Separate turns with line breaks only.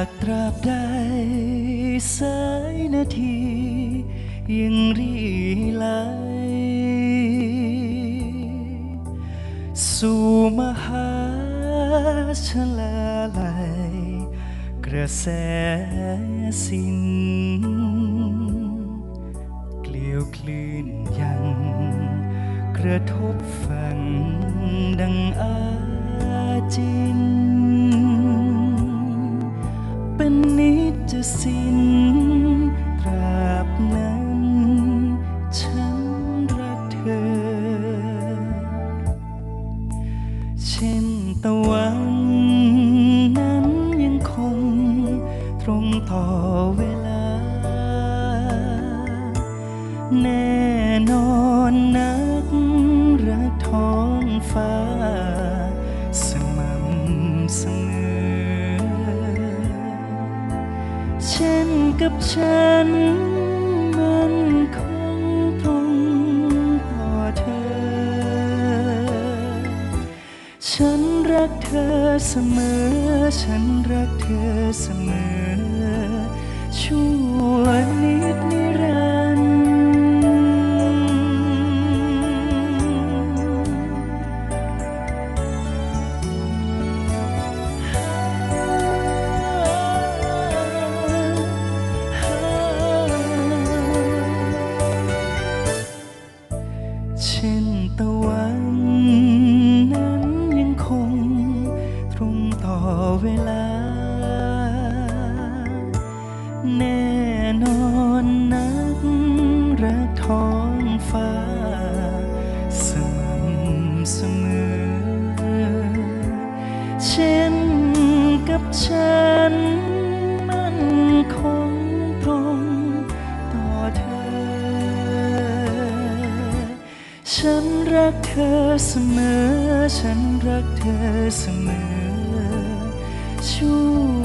ากตราบใดสายนาที ยังรีไหลสู่มหาชลาลัยกระแสสิ้นเกลียวคลื่นยัง กระทบฝั่งดังอา วันนั้นยังคงตรงต่อเวลา แน่นอนนักรักท้องฟ้า สม่ำเสมอ เช่นกับฉันมันคงตรงต่อเธอ ฉัน รักเธอเสมอ ฉันรักเธอเสมอ ชั่วนิดนิรันดร์เช่นตะวันนั้น เวลา แน่นอนนักรักท้องฟ้า สม่ำเสมอ เช่นกับฉันมันคงตรงต่อเธอ ฉันรักเธอเสมอ ฉันรักเธอเสมอ ชั่ว